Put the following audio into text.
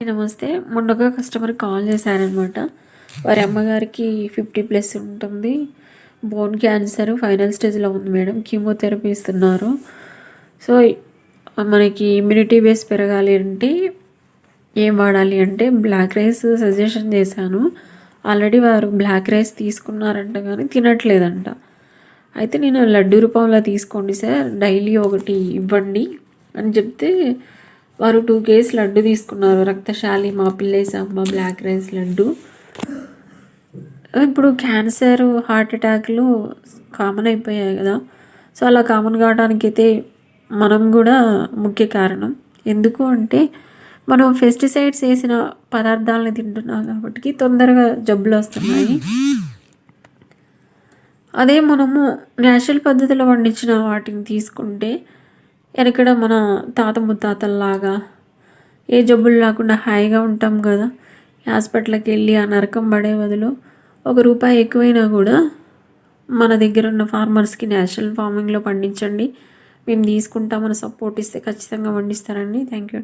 నమస్తే. మొన్నగా customer call చేశారనమాట వారి అమ్మగారికి ఫిఫ్టీ ప్లస్ ఉంటుంది. బోన్ క్యాన్సర్ ఫైనల్ స్టేజ్లో ఉంది మేడం. కీమోథెరపీ ఇస్తున్నారు. సో మనకి ఇమ్యూనిటీ బేస్ పెరగాలి అంటే ఏం వాడాలి అంటే బ్లాక్ రైస్ సజెషన్ చేశాను. ఆల్రెడీ వారు బ్లాక్ రైస్ తీసుకున్నారంట కానీ తినట్లేదంట. అయితే నేను లడ్డు రూపంలో తీసుకోండి సార్. డైలీ ఒకటి ఇవ్వండి అని చెప్తే వారు టూ కేస్ లడ్డు తీసుకున్నారు. రక్తశాలి మా పిల్లేసమ్మ బ్లాక్ రైస్ లడ్డు. ఇప్పుడు క్యాన్సర్ హార్ట్ అటాక్లు కామన్ అయిపోయాయి కదా. సో అలా కామన్ కావడానికైతే మనం కూడా ముఖ్య కారణం. ఎందుకు అంటే మనం పెస్టిసైడ్స్ వేసిన పదార్థాలని తింటున్నాం కాబట్టి తొందరగా జబ్బులు వస్తున్నాయి. అదే మనము న్యాచురల్ పద్ధతిలో పండించిన వాటిని తీసుకుంటే ఎక్కడ మన తాత ముత్తాతల్లాగా. ఏ జబ్బులు లేకుండా హాయిగా ఉంటాం కదా. హాస్పిటల్కి వెళ్ళి ఆ నరకం పడే బదులు ఒక రూపాయి ఎక్కువైనా కూడా మన దగ్గర ఉన్న ఫార్మర్స్కి నేషనల్ ఫార్మింగ్లో పండించండి. మేము తీసుకుంటామని సపోర్ట్ ఇస్తే ఖచ్చితంగా పండిస్తారండి. Thank you.